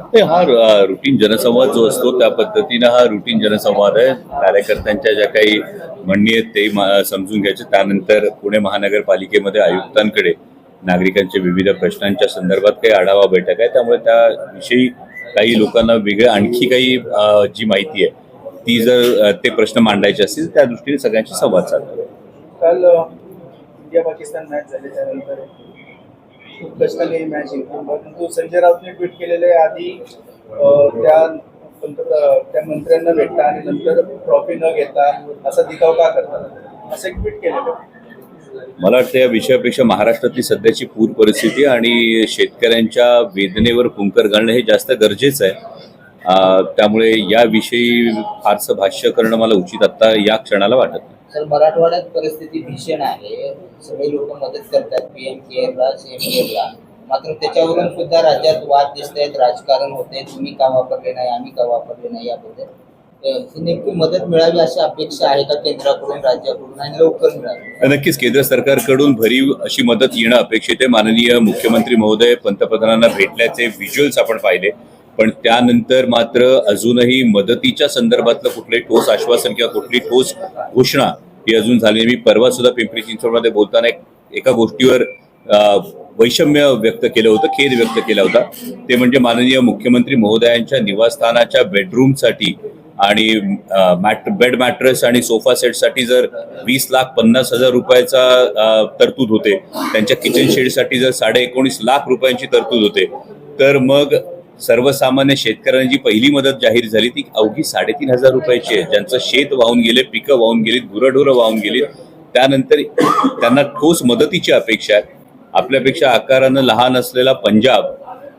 ते हा रुटीन जनसंवाद जो असतो त्या पद्धतीनं हा रुटीन जनसंवाद आहे. कार्यकर्त्यांच्या ज्या काही म्हणणी आहेत ते समजून घ्यायचे. त्यानंतर पुणे महानगरपालिकेमध्ये आयुक्तांकडे नागरिकांच्या विविध प्रश्नांच्या संदर्भात काही आढावा बैठक आहे. त्यामुळे त्याविषयी काही लोकांना वेगळं आणखी काही जी माहिती आहे ती जर ते प्रश्न मांडायचे असतील त्या दृष्टीने सगळ्यांशी संवाद साधला काल इंडिया पाकिस्तान मॅच झाली त्यानंतर खूप कष्टाने ही मॅच जिंकली परंतु संजय राऊतने ट्विट केलेले आधी त्या पंतप्रधान त्या मंत्र्यांना भेटता आणि नंतर ट्रॉफी न घेता असा दिखाव का करतात असं एक ट्विट केलेलं. मला वाटतं या विषयापेक्षा महाराष्ट्रातली सध्याची पूर परिस्थिती आणि शेतकऱ्यांच्या वेदनेवर कुंकर घालणं हे जास्त गरजेचं आहे. त्यामुळे याविषयी फारसं भाष्य करणं मला उचित आत्ता या क्षणाला वाटत तर मराठवाड्यात परिस्थिती भीषण आहे. सगळे लोक मदत करतात. पीएम केअरला सीएम केअरला मात्र त्याच्यावरून सुद्धा राज्यात वाद दिसत आहेत राजकारण होते तुम्ही का वापरले नाही? आम्ही का वापरले नाही याबद्दल? नेमकी मदत मिळावी अशी अपेक्षा आहे का केंद्राकडून राज्याकडून आणि लवकर मिळावी? नक्कीच. केंद्र सरकारकडून भरीव अशी मदत येणं अपेक्षित आहे. माननीय मुख्यमंत्री महोदय पंतप्रधानांना भेटल्याचे व्हिज्युअल्स आपण पाहिले. पण त्यानंतर मात्र अजूनही मदतीच्या संदर्भातलं कुठलंही ठोस आश्वासन किंवा कुठली ठोस घोषणा ही अजून झाली नाही. मी परवा सुद्धा पिंपरी चिंचवडमध्ये बोलताना एक एका गोष्टीवर वैषम्य व्यक्त केलं होतं खेद व्यक्त केला होता ते म्हणजे माननीय मुख्यमंत्री महोदयांच्या निवासस्थानाच्या बेडरूमसाठी आणि मॅट बेड मॅट्रेस आणि सोफा सेटसाठी जर वीस लाख पन्नास हजार रुपयाचा तरतूद होते त्यांच्या किचन शेडसाठी जर साडे एकोणीस लाख रुपयांची तरतूद होते तर मग सर्वसामान्य शेतकऱ्यांना जी पहिली मदत जाहीर झाली ती अवघी साडेतीन हजार रुपयाची आहे. ज्यांचं शेत वाहून गेले पिकं वाहून गेलीत गुरंढोरं वाहून गेलीत त्यानंतर त्यांना ठोस मदतीची अपेक्षा आहे. आपल्यापेक्षा आकारानं लहान असलेला पंजाब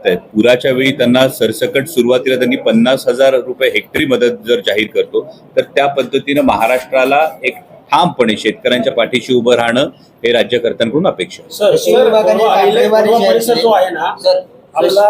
तर पुराच्या वेळी त्यांना सरसकट सुरुवातीला त्यांनी पन्नास हजार रुपये हेक्टरी मदत जर जाहीर करतो तर त्या पद्धतीनं महाराष्ट्राला एक ठामपणे शेतकऱ्यांच्या पाठीशी उभं राहणं हे राज्यकर्त्यांकडून अपेक्षा आपला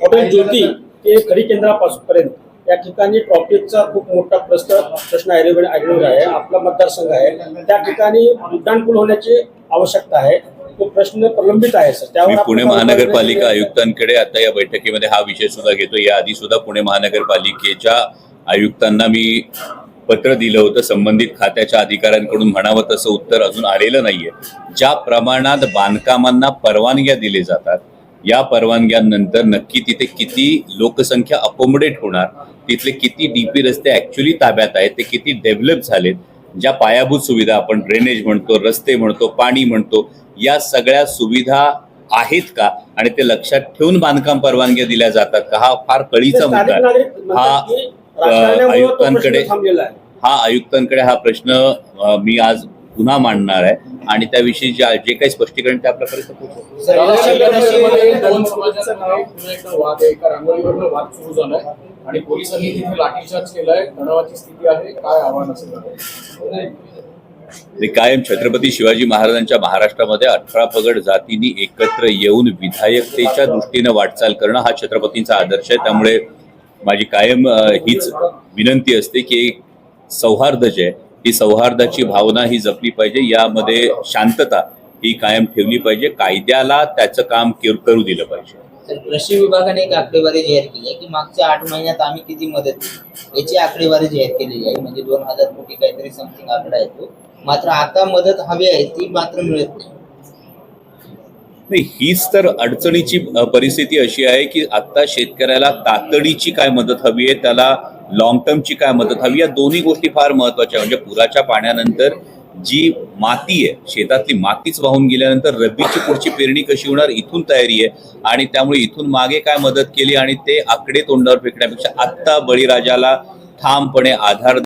हॉटेल ज्योती ते खडी केंद्रापासून या ठिकाणी ट्रॉफिकचा खूप मोठा प्रश्न प्रश्न ऐकून आहे आपला मतदारसंघ आहे. त्या ठिकाणी उड्डाणपूल होण्याची आवश्यकता आहे. तो प्रश्न प्रलंबित आहे सर. आपण पुणे महानगरपालिका आयुक्तांकडे आता या बैठकीमध्ये हा विषय सुद्धा घेतो या आधी सुद्धा पुणे महानगरपालिकेच्या आयुक्तांना मी पत्र दिलं होतं. संबंधित खात्याच्या अधिकाऱ्यांकडून म्हणावं तसं उत्तर अजून आलेलं नाहीये. ज्या प्रमाणात बांधकामांना परवानग्या दिले जातात या परवानग्यांनंतर नक्की तिथे किती लोकसंख्या अकोमोडेट होणार तिथले किती डीपी रस्ते ऍक्च्युली ताब्यात आहेत ते किती डेव्हलप झालेत ज्या पायाभूत सुविधा आपण ड्रेनेज म्हणतो रस्ते म्हणतो पाणी म्हणतो या सगळ्या सुविधा आहेत का? आणि ते लक्षात ठेवून बांधकाम परवानग्या दिल्या जातात का? हा फार कळीचा मुद्दा आहे. हा आयुक्तांकडे हा आयुक्तांकडे हा प्रश्न मी आज पुन्हा मांडणार आहे आणि त्याविषयी जे जे काही स्पष्टीकरण त्या प्रकारे आणि पोलिसांनी तिथे लाठीचार्ज केलाय. तणावाची स्थिती आहे. काय आव्हान असेल ते कायम छत्रपती शिवाजी महाराजांच्या महाराष्ट्रामध्ये अठरा पगड जातींनी एकत्र येऊन विधायकतेच्या दृष्टीनं वाटचाल करणं हा छत्रपतींचा आदर्श आहे. त्यामुळे माझी कायम हीच विनंती असते की सौहार्द जे आहे ही सौहार्दाची भावना ही जपली पाहिजे. यामध्ये शांतता ही कायम ठेवली पाहिजे. कायद्याला त्याचं काम केर- दिलं पाहिजे. तर कृषी विभागाने एक आकडेवारी जाहीर केली आहे की मागच्या आठ महिन्यात आम्ही किती मदत केली? याची आकडेवारी जाहीर केलेली आहे. म्हणजे दोन हजार कोटी काहीतरी समथिंग आकडा येतो. मात्र आता मदत हवी आहे ती मात्र मिळत नाही. नाही हीच तर अडचणीची परिस्थिती अशी आहे की आता शेतकऱ्याला तातडीची काय मदत हवी आहे त्याला लॉंग टर्मची काय मदत हवी? या दोन्ही गोष्टी फार महत्त्वाच्या म्हणजे पुराच्या पाण्यानंतर जी माती आहे शेतातली मातीच वाहून गेल्यानंतर रब्बीची पुढची पेरणी कशी होणार इथून तयारी आहे. आणि त्यामुळे इथून मागे काय मदत केली आणि ते आकडे तोंडावर फेकण्यापेक्षा आत्ता बळीराजाला ठामपणे आधार